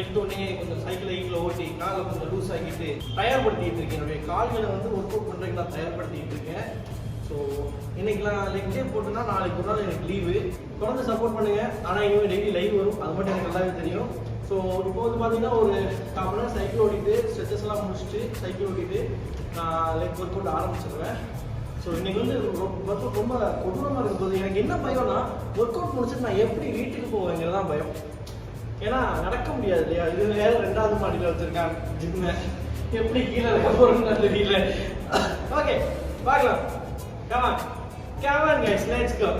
எடுத்தோடனே கொஞ்சம் சைக்கிள் ஹைக்கில் ஓட்டி காலை கொஞ்சம் லூஸ் ஆகிட்டு தயார்படுத்திட்டு இருக்கேன். என்னுடைய கால்களை வந்து ஒர்க் அவுட் பண்ணுறதுக்கு நான் தயார்படுத்திட்டு இருக்கேன். ஸோ இன்னைக்கெல்லாம் லெக் டே போட்டுனா நாளைக்கு ஒரு நாள் எனக்கு லீவு தொடர்ந்து சப்போர்ட் பண்ணுங்க. ஆனால் இனிமேல் டெய்லி லைவ் வரும். அது மட்டும் எனக்கு நல்லாவே தெரியும். ஸோ இப்போ வந்து பார்த்தீங்கன்னா ஒரு கால் மணி நேரம் சைக்கிள் ஓட்டிட்டு ஸ்ட்ரெச்சஸ் எல்லாம் முடிச்சுட்டு சைக்கிள் ஓட்டிட்டு நான் லெக் ஒர்க் அவுட் ஆரம்பிச்சிடுவேன் ஸோ இன்னைக்கு வந்து ரொம்ப ரொம்ப கொடூரமாக போது எனக்கு என்ன பயம்னா ஒர்க் அவுட் முடிச்சுட்டு நான் எப்படி வீட்டுக்கு போவேங்கிறது தான் பயம். ஏன்னா நடக்க முடியாது இல்லையா? இது வேற ரெண்டாவது மாடியில் வச்சிருக்காங்க. ஜிம்மு எப்படி கீழே இருக்க போறோம்னு தெரியல. ஓகே பார்க்கலாம். Come on come on guys let's go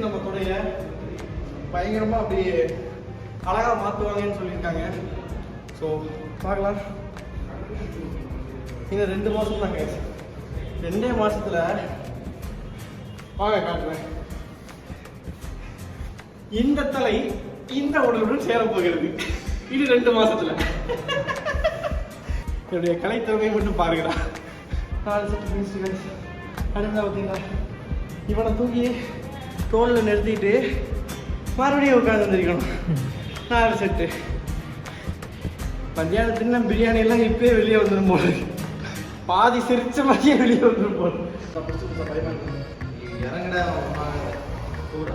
இப்படி நம்ம தொடைய பயங்கரமா அப்படி அழகா மாத்துவாங்கன்னு சொல்லியிருக்காங்க. ஸோ பார்க்கலாம். இன்னும் ரெண்டு மாசம் தாங்க ரெண்டே மாசத்துல வாங்க காட்டுறேன். இந்த தலை இந்த உடலுடன் சேர போகிறது. இது ரெண்டு மாசத்துல. என்னுடைய கலைத்திறமையை மட்டும் பாருங்கடா. அடுத்த செட்டு பார்த்தீங்களா? இவனை தூக்கி தோளில் நிறுத்திட்டு மறுபடியும் உட்காந்து வந்திருக்கணும். நாலு செட்டு மத்தியானத்துல பிரியாணி எல்லாம் இப்பயே வெளியே வந்துடும் போல இருக்கு. பாதி சிரிச்ச மாதிரியே வெளியே வந்துடும் போல இறங்கடா கூட.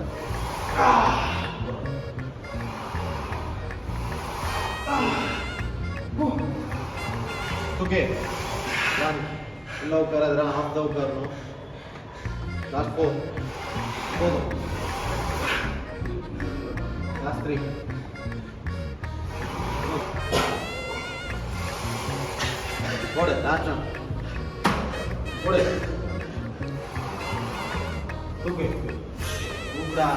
ஓகே ஃபுல்லாக உட்காராதுடா ஆஃப் தான் உட்காரணும். லாஸ்ட் ஃபோர் போதும். லாஸ்ட் த்ரீ போடு லாஸ்ட் ஒன் போடு. தூக்கு. தூக்குடா.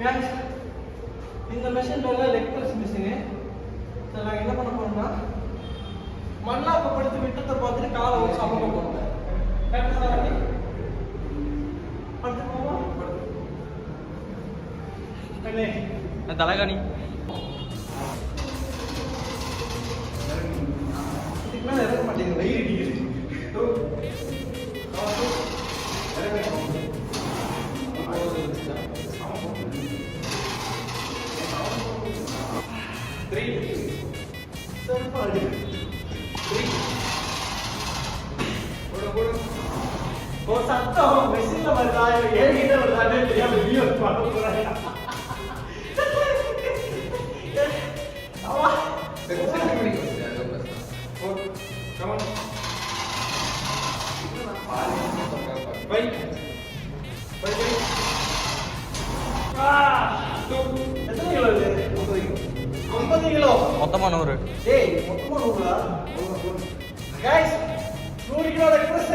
Guys, இந்த மெஷின் பேர்ல லெக் பிரஸ் மிஷினு சரி நாங்கள் என்ன பண்ண போறோம்னா மண்ணாப்ப படுத்து விட்டத்தை பார்த்துட்டு காலை வச்சு அமக்க போறோம் கரெக்டா வண்டி படுத்து போவோம் தலகாணி. இதுக்கு மேல மாட்டேங்குது. வெயில் அடிக்குது. த்ரீ செருப்பா அடிக்குது த்ரீ போடு போடு ஓ சத்தம் மெஷின்ல வருதா இல்லை வருதான்னு தெரியாம வீடியோ பார்க்க போறாங்க ஐம்பது கிலோ மொத்தமாக நூறு ஏய் மொத்தமா நூறுடா கைஸ் நூறு kilo express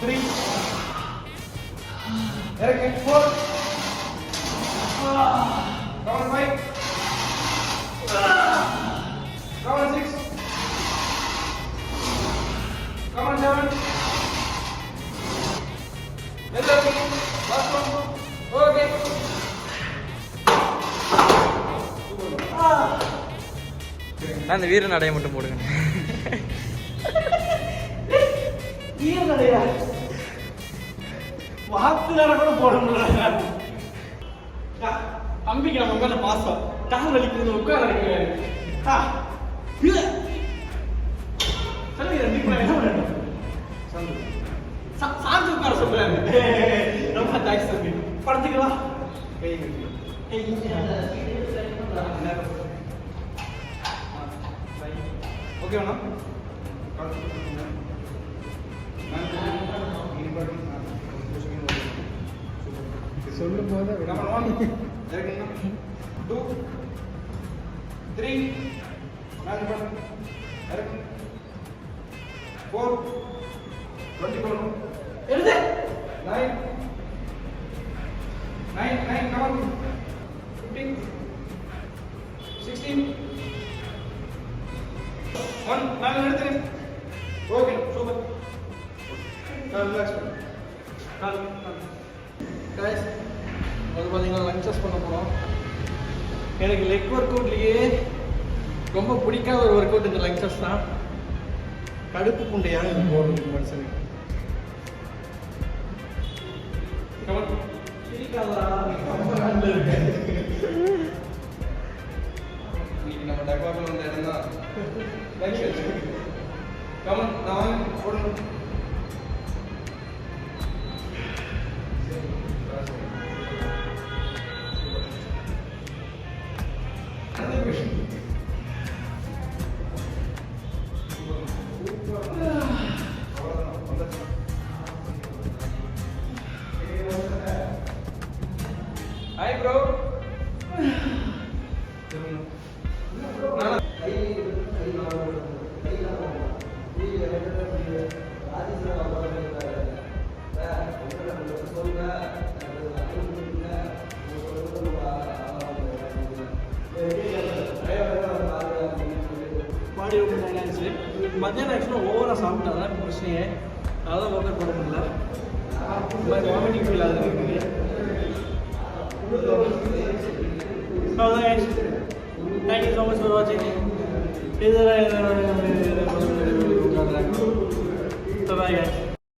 three eleven four அந்த வீர நடைய மட்டும் போடுங்க. வீர நடையா வாத்து நட கூட போட முடியல தம்பிக்கு நம்ம உட்காந்து பாசம் கால் வலிக்குது உட்கார வைக்கிறாரு சொல்லுங்க ரெண்டு பேரும் என்ன பண்ணணும்? சா- சாஞ்சு உட்கார சொல்றாரு ரொம்ப தேங்க்ஸ் தம்பி. படத்துக்கு வா. கை ஓகேண்ணா சொல்லும் போது பண்ணு. இறக்குங்க. Four, twenty பண்ணணும். எழுது. Nine, nine, nine, come on. Fifteen, one நான் மேல நிறுத்துங்க. Okay, super. கால் relax பண்ணு. கால், பார்த்தீங்கன்னா லஞ்சஸ் பண்ண போகிறோம் எனக்கு லெக் ஒர்க் அவுட்லேயே ரொம்ப பிடிக்காத ஒரு ஒர்க் அவுட் இந்த லஞ்சஸ் தான் கடுப்பு புண்டையாக இது போடுறது மனுஷனுக்கு ரொம்ப கண்ணுல இருக்கு. இன்னைக்கு நம்ம டெபார்ட்மெண்ட் வந்த இடம் தான் கமன் நான் வாங்க போடணும் ஹாய் ப்ரோ பாடி ரொம்ப டைலாக்ஸு மத்தியானம் ஆக்சுவலாக ஓவராக சாப்பிட்டா தான் பிரச்சனையே அதான் ஒர்க் போட முடியல வாமிட்டிங் ஃபீல் ஆகுது எனக்கு. அவ்வளோதான் guys. Thank you so much ಇದರ ಇದರ